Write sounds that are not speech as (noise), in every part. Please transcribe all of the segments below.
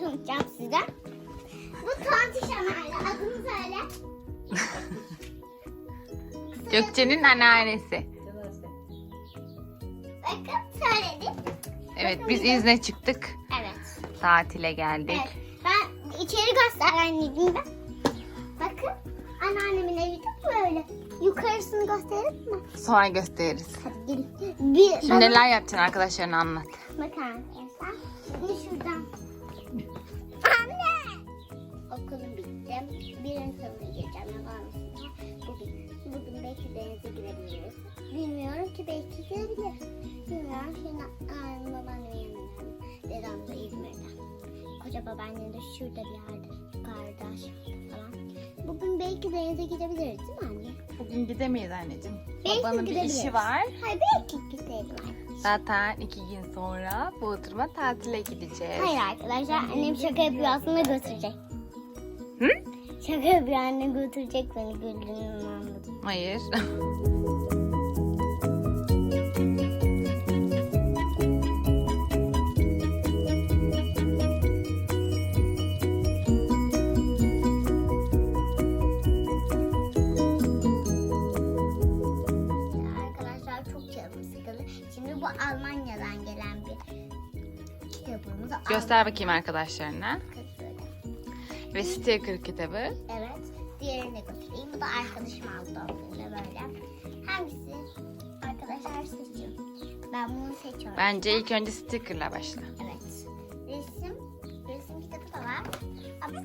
tanıtacağım size. Bu tontiş anneanne. Adını söyle. (laughs) Gökçe'nin anneannesi. Bakın söyledim. Evet biz izne çıktık. Evet. Tatile geldik. Evet. Ben içeri göster anneciğim ben. Bakın anneannemin evi de böyle. Yukarısını gösterelim mi? Sonra gösteririz. Hadi gelin. Bir, Şimdi neler yapacaksın arkadaşlarına anlat. Bakın arkadaşlar. Şimdi şuradan. Bitti. Birinci sınıfa gireceğim. Yalan? Bugün, bugün belki denize girebiliriz. Bilmiyorum ki belki girebilir. Bilmiyorum. Şimdi annem babaannemin yanındayım. Dedem de İzmir'de. Koca babaannem de şurada bir yerde. Aşağıda falan. Bugün belki denize gidebiliriz değil mi anne? Bugün gidemeyiz anneciğim. Belki Babanın bir gidebiliriz. işi var. Hayır belki gidelim. Zaten iki gün sonra Bodrum'a tatile gideceğiz. Hayır arkadaşlar annem şaka yapıyor aslında götürecek. Hı? Şaka yapıyor anne götürecek beni güldüğünü anladım. Hayır. Arkadaşlar çok canım sıkıldı. Şimdi bu Almanya'dan gelen bir kitabımız. Göster bakayım arkadaşlarına. Böyle. Ve sticker kitabı. Evet. Diğerini de götüreyim. Bu da arkadaşım aldı gününe böyle. Hangisi? Arkadaşlar seçin. Ben bunu seçiyorum. Bence ilk önce stickerla başla. Evet. Resim. Resim kitabı da var. Ama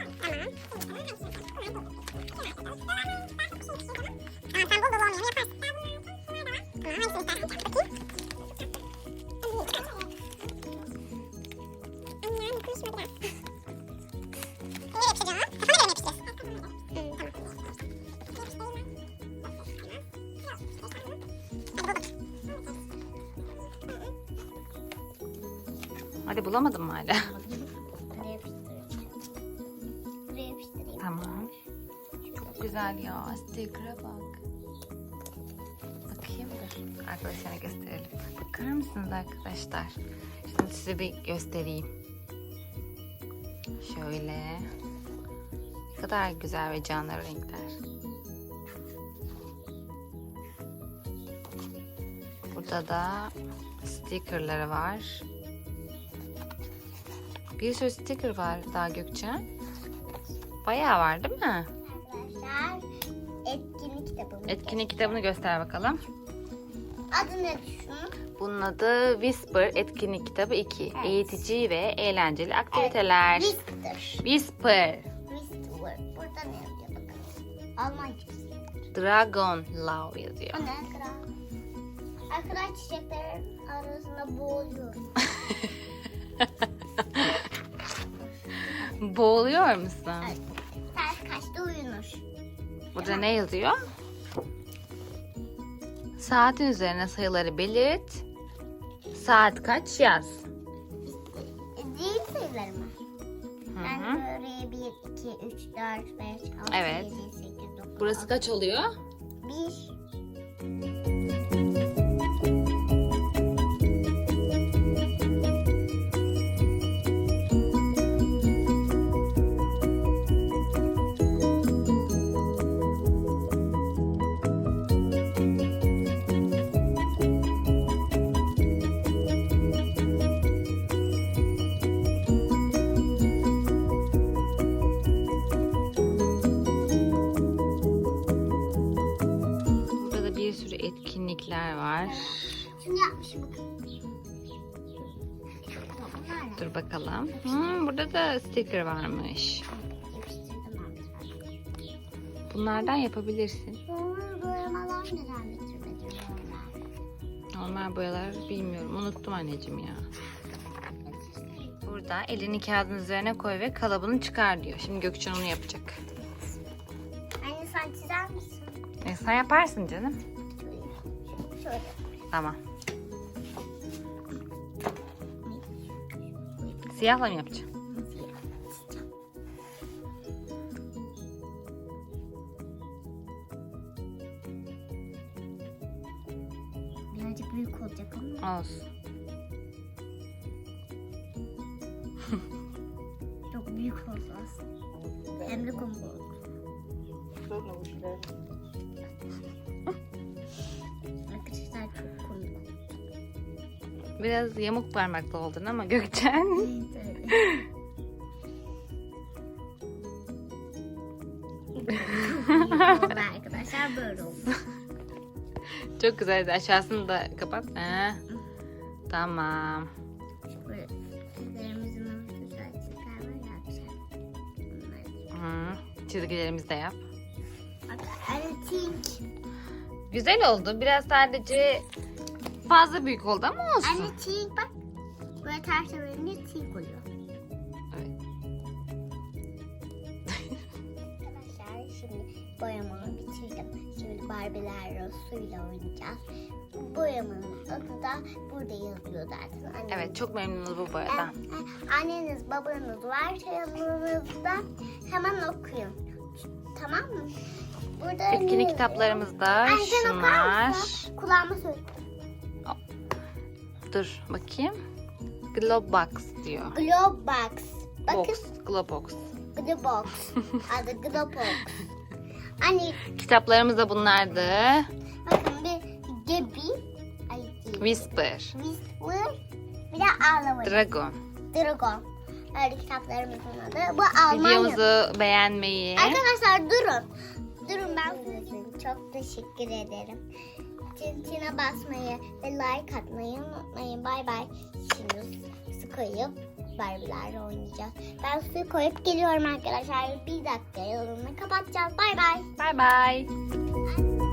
Hadi bulamadın mı hala? Buraya yapıştıracağım. Buraya yapıştırayım. Tamam. Çok güzel ya. Sticker'a bak. Bakayım dur. Arkadaşlara gösterelim. Bakar mısınız arkadaşlar? Şimdi size bir göstereyim. Şöyle. Ne kadar güzel ve canlı renkler. Burada da stickerları var. Bir sürü sticker var daha Gökçe. Bayağı var değil mi? Arkadaşlar etkinlik kitabımız. Etkinlik kitabını göster bakalım. Adı ne şunun? Bunun adı Whisper Etkinlik Kitabı 2. Evet. Eğitici ve eğlenceli aktiviteler. Whisper. Whisper. Whisper. Burada ne yazıyor bakalım. Almancası. Dragon Love yazıyor. O ne? Arkadaş çiçeklerin arasında boğuluyorum. (laughs) Boğuluyor musun? Evet. Ters kaçta uyunur. Burada ne yazıyor? Saatin üzerine sayıları belirt. Saat kaç yaz? E, Değil sayıları mı? Hı. böyle 1, 2, 3, 4, 5, 6, Evet. 7, 8, 9, Burası kaç oluyor? 1. var. Şunu yapmışım? Dur bakalım. Hmm, burada da sticker varmış. Bunlardan yapabilirsin. Bunları boyamalar neden bitirmedim böyle? Normal boyalar bilmiyorum. Unuttum anneciğim ya. Burada elini kağıdın üzerine koy ve kalıbını çıkar diyor. Şimdi Gökçen onu yapacak. Anne sen çizer misin? E, sen yaparsın canım. Şöyle. Tamam. Siyahla mı yapacaksın? Birazcık büyük olacak ama. Olsun. (laughs) büyük olacağız. Hem de kumlu. Arkadaşlar Biraz yamuk parmaklı oldun ama Gökçen. (laughs) Arkadaşlar böyle oldu. Çok güzeldi. Aşağısını da kapat. Ha. Tamam. Hı. Çizgilerimizi de yap. Güzel oldu. Biraz sadece fazla büyük oldu ama olsun. Anne tink bak. Böyle ters çevirince tink oluyor. Evet. Arkadaşlar şimdi boyamamı bitirdim. Şimdi Barbie'lerle suyla oynayacağız. Boyamanın adı da burada yazıyor zaten. Anneniz, Evet çok memnunuz bu boyadan. Eh, Anneniz babanız varsa yanınızda hemen okuyun. Tamam mı? Burada Etkinlik kitaplarımızda Anne sen okar şunlar. mısın? Kulağıma söyle. Dur bakayım. Glowbox diyor. Glowbox. Bakın Box. Glowbox. Glowbox. (laughs) Adı Glowbox. Anne Kitaplarımız da bunlardı. bakın bir Gebi. Ay değil. Whisper. Whisper. Bir de Ağlama. Dragon. Dragon. Öyle kitaplarımızın adı. Bu Almanya. Videomuzu beğenmeyi, Arkadaşlar durun. Durun ben çok teşekkür ederim. Tintine basmayı ve like atmayı unutmayın. Bay bay. Şimdi su koyup Barbie'lerle oynayacağız. Ben suyu koyup geliyorum arkadaşlar. Bir dakika yolunu kapatacağız. Bay bay. Bye. Anne.